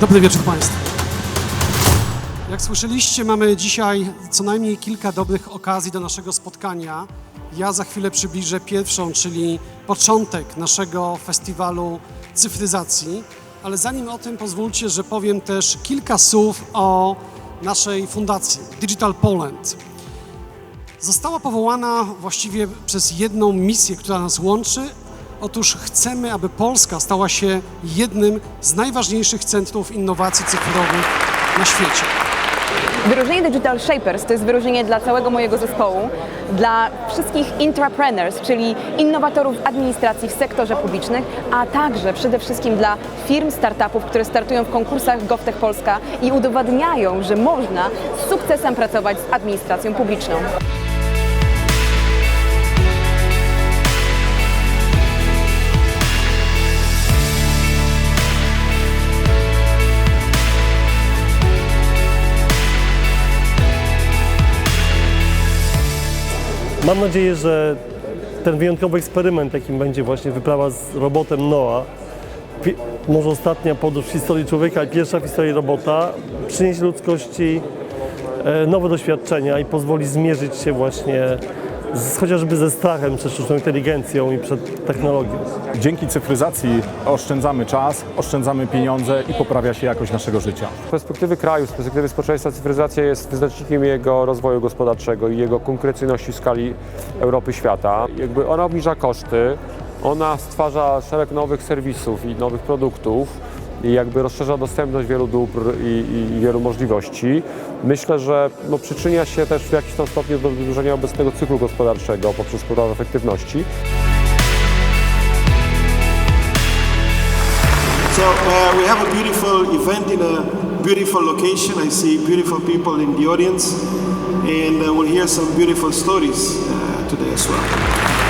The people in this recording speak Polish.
Dobry wieczór Państwu. Jak słyszeliście, mamy dzisiaj co najmniej kilka dobrych okazji do naszego spotkania. Ja za chwilę przybliżę pierwszą, czyli początek naszego festiwalu cyfryzacji, ale zanim o tym pozwólcie, że powiem też kilka słów o naszej fundacji Digital Poland. Została powołana właściwie przez jedną misję, która nas łączy. Otóż chcemy, aby Polska stała się jednym z najważniejszych centrów innowacji cyfrowych na świecie. Wyróżnienie Digital Shapers to jest wyróżnienie dla całego mojego zespołu, dla wszystkich intrapreneurs, czyli innowatorów administracji w sektorze publicznym, a także przede wszystkim dla firm startupów, które startują w konkursach GovTech Polska i udowadniają, że można z sukcesem pracować z administracją publiczną. Mam nadzieję, że ten wyjątkowy eksperyment, jakim będzie właśnie wyprawa z robotem NOAA, pi- może ostatnia podróż w historii człowieka i pierwsza w historii robota, przyniesie ludzkości e, nowe doświadczenia i pozwoli zmierzyć się właśnie z, chociażby ze strachem przed sztuczną inteligencją i przed technologią. Dzięki cyfryzacji oszczędzamy czas, oszczędzamy pieniądze i poprawia się jakość naszego życia. Z perspektywy kraju, z perspektywy społeczeństwa cyfryzacja jest wyznacznikiem jego rozwoju gospodarczego i jego konkurencyjności w skali Europy, świata. Jakby ona obniża koszty, ona stwarza szereg nowych serwisów i nowych produktów i jakby rozszerza dostępność wielu dóbr i, i, wielu możliwości. Myślę, że no, przyczynia się też w jakimś tam stopniu do wydłużenia obecnego cyklu gospodarczego poprzez poprawę efektywności. So uh, we have a beautiful event in a beautiful location. I see beautiful people in the audience, and uh, we'll hear some beautiful stories uh, today as well.